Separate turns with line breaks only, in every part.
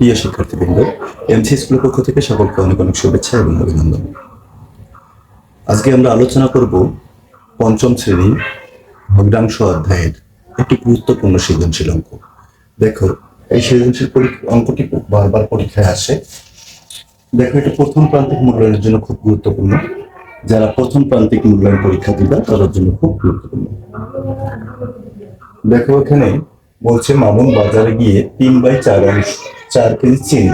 প্রিয় শিক্ষার্থীবৃন্দ এমসি পক্ষ থেকে সকলকে অনেক অনেক শুভেচ্ছা এবং অভিনন্দন। আজকে আমরা আলোচনা করব পঞ্চম শ্রেণি ভগ্নাংশ অধ্যায়ের একটি গুরুত্বপূর্ণ সৃজনশীল অঙ্ক। দেখো, এই সৃজনশীল অঙ্কটি বারবার পরীক্ষায় আসে। দেখো, এটা প্রথম প্রান্তিক মূল্যায়নের জন্য খুব গুরুত্বপূর্ণ। যারা প্রথম প্রান্তিক মূল্যায়ন পরীক্ষা দিবে, তাদের জন্য খুব গুরুত্বপূর্ণ। দেখো, এখানে বলছে মামুন বাজারে গিয়ে তিন বাই চার অংশ চার কেজি চিনি।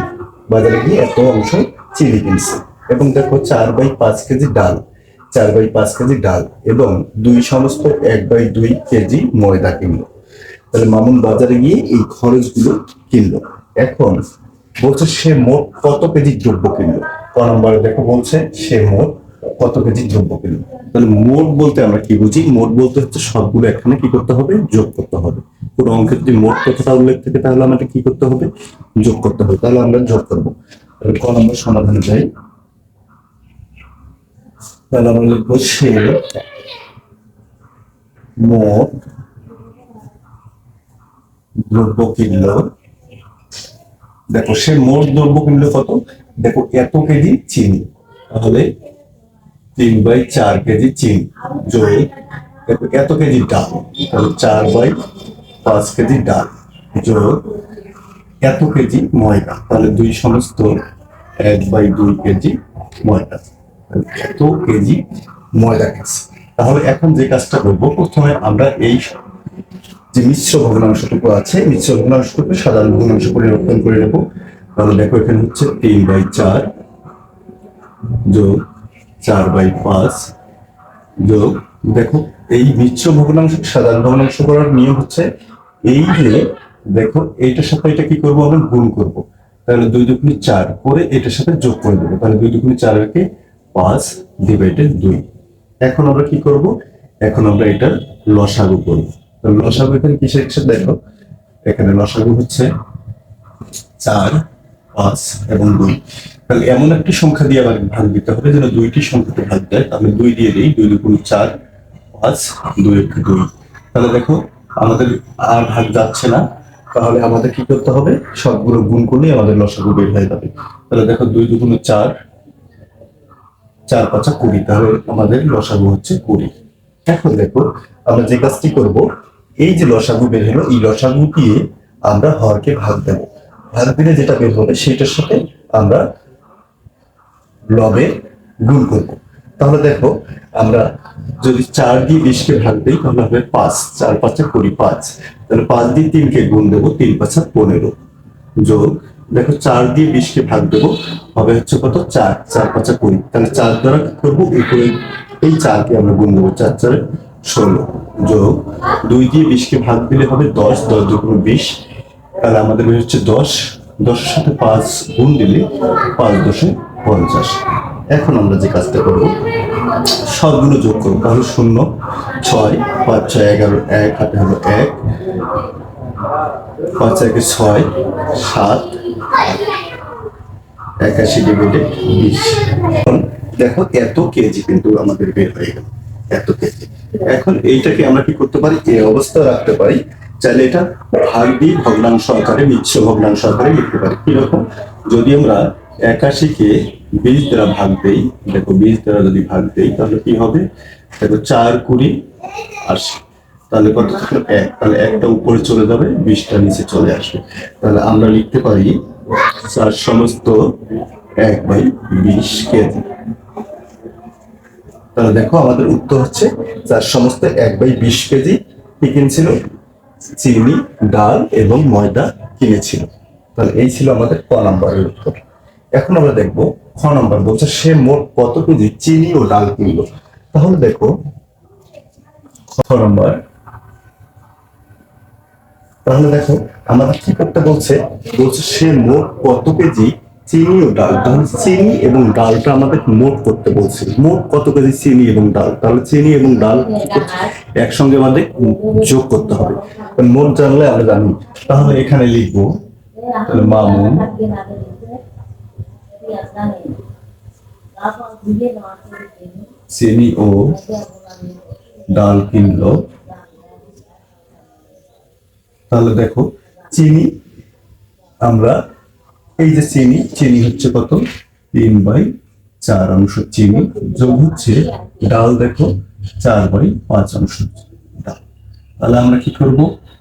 বাজারে গিয়ে এত অংশ চিনি কিনছে। এবং দেখো, চার বাই পাঁচ কেজি ডাল। চার বাই পাঁচ কেজি ডাল এবং দুই সমস্ত এক বাই দুই কেজি ময়দা কিনলো। তাহলে মামুন বাজারে গিয়ে এই খরচগুলো কিনলো। এখন বলছে সে মোট কত কেজি দ্রব্য কিনলো? ক নম্বরে দেখো বলছে, সে মোট কত কেজি দ্রব্য কিনলো তাহলে মোট বলতে আমরা কি বুঝি? মোট বলতে হচ্ছে সবগুলো এখানে কি করতে হবে? যোগ করতে হবে। পুরো অঙ্কে যদি মোট কথাটা উল্লেখ থাকে, তাহলে আমাদের কি করতে হবে? যোগ করতে হবে। তাহলে আমরা যোগ করব। তাহলে ক নম্বর সমাধানে যাই। তাহলে আমরা লিখব সে মোট দ্রব্য কিনলো। দেখো সে মোট দ্রব্য কিনলো কত? দেখো এত কেজি চিনি। তাহলে তিন বাই চার কেজি চিনি। যোগ এত কেজি ডাল। তাহলে চার বাই পাঁচ কেজি ডাল। যোগ এত কেজি ময়দা। তাহলে দুই সমস্ত এক বাই দুই কেজি ময়দা। এত কেজি ময়দা গেছে তাহলে এখন যে কাজটা করব, প্রথমে আমরা এই যে মিশ্র ভগ্নাংশটুকু আছে, মিশ্র ভগ্নাংশটুকু সাধারণ ভগ্নাংশ পরিবর্তন করে নেব। তাহলে দেখো এখানে হচ্ছে তিন বাই চার। যোগ চার বাই পাঁচ যোগ, দেখো, এই মিশ্র ভগ্নাংশ, সাধারণ ভগ্নাংশ করার নিয়ম হচ্ছে এই যে, দেখো, এইটার সাথে এটা কি করব আমরা? গুণ করব। তাহলে দুই দুগুণি চার করে এটার সাথে যোগ করে দেবো। তাহলে দুই দুগুণি চার একে পাঁচ ডিভাইডেড দুই। এখন আমরা কি করব? এখন আমরা এটার লসাগু করব। তো লসাগু এখানে কিসের কিসের দেখো, এখানে লসাগু হচ্ছে চার, পাঁচ এবং দুই। তাহলে এমন একটি সংখ্যা দিয়ে আবার ভাগ দিতে হবে যেন দুইটি সংখ্যাকে ভাগ দেয় তাহলে দুই দিয়ে দিই, দুই দুগুণ চার, পাঁচ, দুই একটি দুই। তাহলে দেখো, আমাদের আর ভাগ যাচ্ছে না। তাহলে আমাদের কি করতে হবে? সবগুলো গুণ করলেই আমাদের লসাগু বের হয়ে যাবে। তাহলে দেখো, দুই দুগুণ চার চার পাঁচা কুড়ি। তাহলে আমাদের লসাগু হচ্ছে কুড়ি। এখন দেখো, আমরা যে কাজটি করব, এই যে লসাগু বের হলো, এই লসাগু দিয়ে আমরা হরকে ভাগ দেব। ভাগ দিলে যেটা বের হবে সেটার সাথে আমরা লবে গুণ করব। তাহলে দেখো, আমরা যদি চার দিয়ে বিশকে ভাগ দিই, তাহলে হবে পাঁচ, চার পাঁচে কুড়ি পাঁচ। তাহলে পাঁচ দিয়ে তিনকে গুণ দেবো, তিন পাঁচা পনেরো। যোগ, দেখো চার দিয়ে বিশকে ভাগ দেবো, হবে হচ্ছে কত? চার চার পাঁচা কুড়ি। তাহলে চার দ্বারা কি করব? উপরে এই চারকে আমরা গুণ দেবো, চার চারে ষোলো। যোগ, দুই দিয়ে বিশকে ভাগ দিলে হবে দশ দশ দুগুণ বিশ। তাহলে আমাদের হচ্ছে দশ। দশের সাথে পাঁচ গুণ দিলে পাঁচ দশে পঞ্চাশ। এখন আমরা যে কাজটা করব, সবগুলো যোগ করব। তাহলে শূন্য, ছয়, পাঁচ, ছয়, এগারো, এক, হাতে হলো এক। পাঁচ, একে ছয়, সাত। একাশি ডিভাইডেড বিশ। দেখো এত কেজি কিন্তু আমাদের বের হয়ে গেল। এত কেজি। এখন এইটাকে আমরা কি করতে পারি? এই অবস্থা রাখতে পারি। চাইলে এটা ভাগ দিয়ে ভগ্নাংশ আকারে মিশ্র ভগ্নাংশ আকারে লিখতে পারি। কীরকম? যদি আমরা একাশিকে বিশ দ্বারা ভাগ দেই দেখো বিশ দ্বারা যদি ভাগ দেই তাহলে কি হবে? দেখো চার কুড়ি আশি। তাহলে কত থাকল? এক। তাহলে একটা উপরে চলে যাবে বিশটা নিচে চলে আসবে। তাহলে আমরা লিখতে পারি চার সমস্ত এক বাই বিশ কেজি তাহলে দেখো আমাদের উত্তর হচ্ছে চার সমস্ত এক বাই বিশ কেজি কি কিনছিল? চিনি, ডাল এবং ময়দা কিনেছিল। তাহলে এই ছিল আমাদের ক নম্বরের উত্তর। এখন আমরা দেখব খ নম্বর বলছে, সে মোট কত কেজি চিনি ও ডাল কিনলো? তাহলে দেখো খ নম্বর। তাহলে দেখো, আমাদের কি করতে বলছে বলছে সে মোট কত কেজি চিনি ও ডাল তাহলে চিনি এবং ডালটা আমাদের মোট করতে বলছে। মোট কত কেজি চিনি এবং ডাল? তাহলে চিনি এবং ডাল একসঙ্গে আমাদের যোগ করতে হবে। মোট জানলে আমরা জানি। তাহলে এখানে লিখব মামুন চিনি ও ডাল কিনলো। তাহলে দেখো, চিনি, আমরা এই যে চিনি চিনি হচ্ছে কত? তিন বাই চার অংশ চিনি। যোগ হচ্ছে ডাল, দেখো, চার বাই পাঁচ অংশ ডাল। তাহলে আমরা কি করব?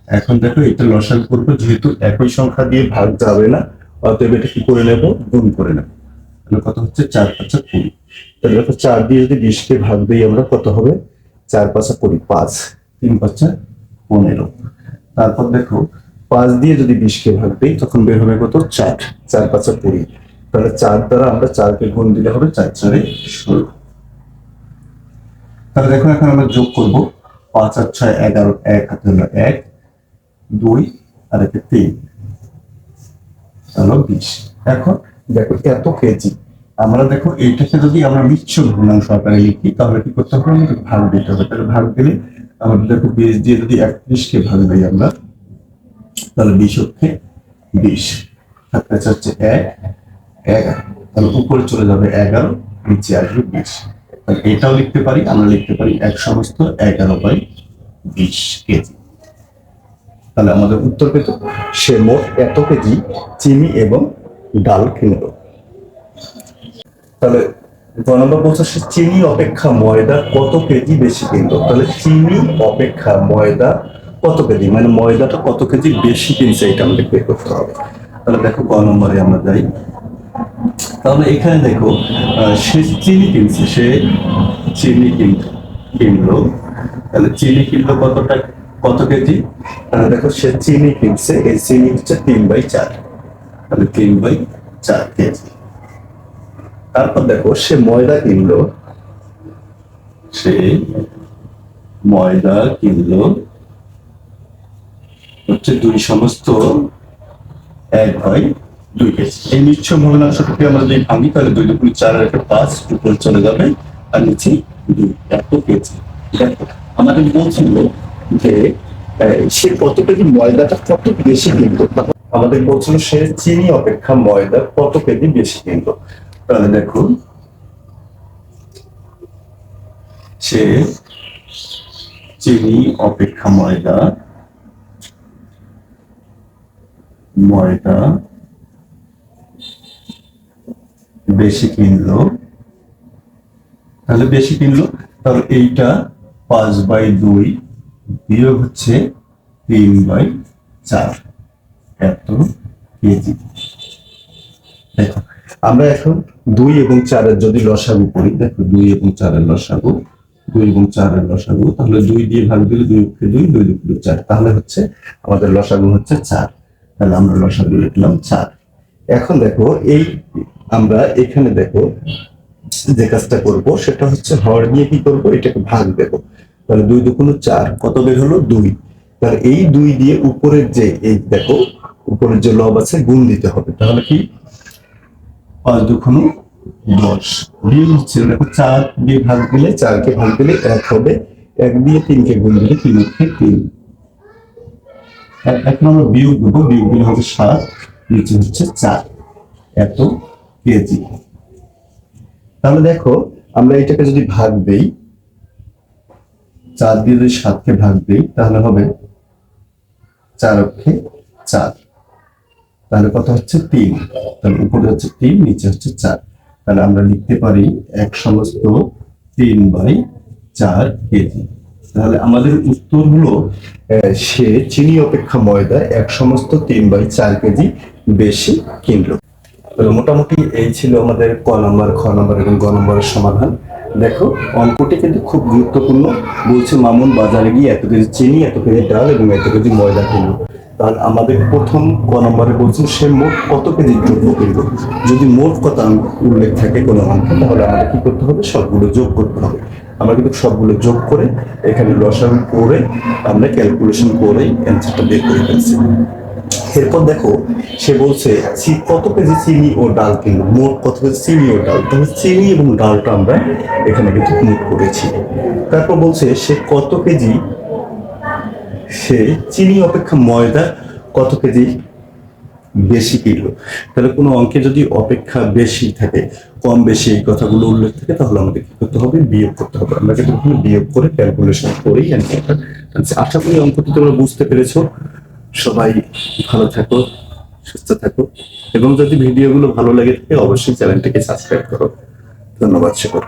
এখন দেখো, এটা লসাগু করব, যেহেতু একই সংখ্যা দিয়ে ভাগ যাবে না, অতএব এটা কি করে নেব? গুণ করে নেব। তাহলে কত হচ্ছে? চার পাঁচা কুড়ি। তাহলে দেখো চার দিয়ে যদি বিশকে ভাগ দিই আমরা, কত হবে? চার পাঁচা কুড়ি, পাঁচ। তিন পাঁচা পনেরো। তারপর দেখো, পাঁচ দিয়ে যদি বিশকে ভাগ দিই, তখন বের হবে কত? চার। চার পাঁচা কুড়ি। তাহলে চার দ্বারা আমরা চারকে গুণ দিলে হবে চার চারে ষোলো। তাহলে দেখো এখন আমরা যোগ করব। পাঁচ আর ছয়, এগারো, এক, হাতে হলো এক, দুই, আর একে তিন। হলো বিশ। এখন দেখো, এত কেজি আমরা দেখো, এইটাকে যদি আমরা মিশ্র ভগ্নাংশ আকারে লিখি, তাহলে কি করতে হবে? আমাদের ভাগ দিতে হবে। তাহলে ভাগ দিলে আমাদের দেখো বিশ দিয়ে যদি একত্রিশকে ভাগ দিই আমরা, তাহলে বিশ হচ্ছে বিশ। থাকতে হচ্ছে এক, এগারো। তাহলে উপরে চলে যাবে এগারো, নিচে আসবে বিশ। তাহলে এটাও লিখতে পারি, আমরা লিখতে পারি এক সমস্ত এগারো বাই বিশ কেজি তাহলে আমাদের উত্তর পেত, সে মোট এত কেজি চিনি এবং ডাল কিনল তাহলে গ বলছে চিনি অপেক্ষা ময়দা কত কেজি বেশি কিনলো তাহলে চিনি অপেক্ষা ময়দা কত কেজি? মানে ময়দাটা কত কেজি বেশি কিনছে এটা আমাদের বের করতে হবে। তাহলে দেখো, ক নম্বরে আমরা যাই। তাহলে এখানে দেখো সে চিনি কিনছে, সে চিনি কিন- কিনলো। তাহলে চিনি কিনলো কতটা কত কেজি? তাহলে দেখো, সে চিনি কিনছে, এই চিনি হচ্ছে তিন বাই চার। তাহলে তিন বাই চার কেজি তারপর দেখো, সে ময়দা কিনলো। সে ময়দা কিনলো হচ্ছে দুই সমস্ত, এক বাই দুই কেজি। এই নিচ্ছ ভগ্নাংশটাকে আমরা যদি ভাঙি, তাহলে দুই দুপুরি চার একটা পাঁচ উপরে চলে যাবে, আর নিচে দুই এত কেজি। আমাদের বলছিল যে সে কত কেজি ময়দাটা কত বেশি কিনলো আমাদের বলছিল সে চিনি অপেক্ষা ময়দা কত কেজি বেশি কিনলো তাহলে দেখুন। সে চিনি অপেক্ষা ময়দা ময়দা বেশি কিনলো। তাহলে বেশি কিনলো? তাহলে এইটা পাঁচ বাই দুই বিয়োগ হচ্ছে তিন বাই চার। এত কেজি। দেখো, আমরা এখন দুই এবং চারের যদি লসাগু করি, দেখো, দুই এবং চারের লসাগু, দুই এবং চারের লসাগু, তাহলে দুই দিয়ে ভাগ দিলে দুই দুই দুই দুপুরে চার। তাহলে হচ্ছে আমাদের লসাগু হচ্ছে চার। তাহলে আমরা লসাগু লিখলাম চার। এখন দেখো, এই আমরা এখানে দেখো, যে কাজটা করব, সেটা হচ্ছে হর দিয়ে কি করব? এটাকে ভাগ দেব। তাহলে দুই দুগুণ চার কত বের হলো? দুই। তাহলে এই দুই দিয়ে উপরের যে, এই দেখো উপরের যে লব আছে, গুণ দিতে হবে। তাহলে কি? পাঁচ দুগুণ দশ। বিয়োগ হচ্ছে দেখো চার দিয়ে ভাগ দিলে চারকে ভাগ দিলে এক হবে। এক দিয়ে তিনকে গুণ দিলে তিন হচ্ছে তিন। এখন আমরা বিয়োগ দেবো, বিয়োগ দিলে হবে সাত, নিচে হচ্ছে চার। এত কেজি। তাহলে দেখো, আমরা এটাকে যদি ভাগ দেই, চার দিয়ে যদি সাতকে ভাগ দেই, তাহলে হবে চার অক্ষে চার। তাহলে কত হচ্ছে তিন? তাহলে উপরে হচ্ছে তিন, নিচে হচ্ছে চার। তাহলে আমরা লিখতে পারি এক সমস্ত তিন বাই চার কেজি। তাহলে আমাদের উত্তর হলো সে চিনি অপেক্ষা ময়দা এক সমস্ত তিন বাই চার কেজি বেশি কিনলো। তাহলে মোটামুটি এই ছিল আমাদের ক নম্বর, খ নম্বর এবং গ নম্বরের সমাধান। দেখো, অঙ্কটি কিন্তু খুব গুরুত্বপূর্ণ। বলছে, মামুন, বাজারে গিয়ে এত কেজি চিনি, এত কেজি ডাল এবং এত কেজি ময়দা কিনলো তাহলে আমাদের প্রথম ক নম্বরে বলছে সে মোট কত কেজি দ্রব্য কিনলো যদি মোট কথা উল্লেখ থাকে কোনো অঙ্কে, তাহলে আমাদের কি করতে হবে? সবগুলো যোগ করতে হবে। আমরা কিন্তু সবগুলো যোগ করে এখানে লসাগু করে আমরা ক্যালকুলেশন করেই অ্যান্সারটা বের করে ফেলছি। এরপর দেখো, সে বলছে কত কেজি চিনি ও ডাল কিনলো? মোট কত কেজি চিনি ও ডাল? তাহলে চিনি এবং ডালটা আমরা এখানে কিন্তু নোট করেছি। তারপর বলছে, সে কত কেজি? সে, চিনি অপেক্ষা ময়দা কত কেজি বেশি কিনলো? তাহলে কোনো অঙ্কে যদি অপেক্ষা বেশি থাকে, কম বেশি এই কথাগুলো উল্লেখ থাকে, তাহলে আমাদের কি করতে হবে? বিয়োগ করতে হবে। আমরা কিন্তু বিয়োগ করে ক্যালকুলেশন করেই অ্যান্সারটা আশা করি অঙ্কটি তোমরা বুঝতে পেরেছ। সবাই ভালো থাকো, সুস্থ থাকো। এবং যদি ভিডিওগুলো ভালো লাগে থাকে, অবশ্যই চ্যানেলটিকে সাবস্ক্রাইব করো। ধন্যবাদ সকল